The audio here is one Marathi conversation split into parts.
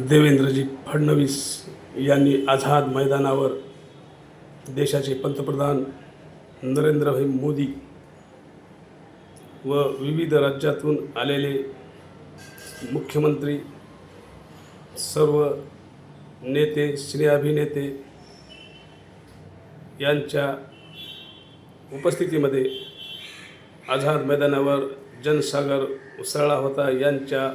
देवेंद्रजी फडणवीस यांनी आझाद मैदानावर देशाचे पंतप्रधान नरेंद्रभाई मोदी व विविध राज्यातून आलेले मुख्यमंत्री सर्व नेते श्रेयाभिनेते यांच्या उपस्थितीमध्ये आझाद मैदानावर जनसागर उसळला होता. यांच्या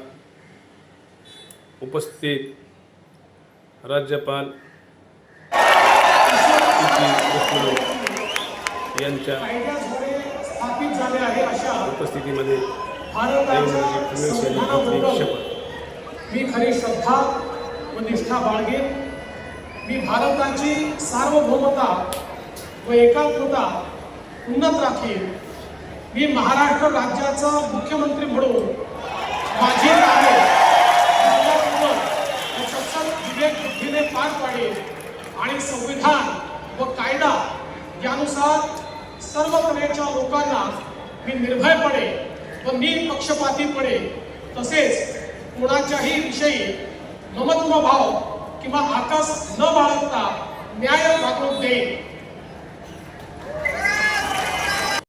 उपस्थितीत राज्यपाल यांच्या उपस्थितीमध्ये मी खरी श्रद्धा व निष्ठा बाळगेन. मी भारताची सार्वभौमता व एकाग्रता उन्नत राखील मी महाराष्ट्र राज्याचा मुख्यमंत्री म्हणून माझे कार्य विवेक बुद्धीने पार पाडेल आणि संविधान व कायदा यानुसार सर्व तऱ्हेच्या लोकांना मी निर्भयपणे व निपक्षपातीपणे तसेच कोणाच्याही विषयी ममत्व भाव किंवा आकाश न बाळगता न्याय वागणूक देईल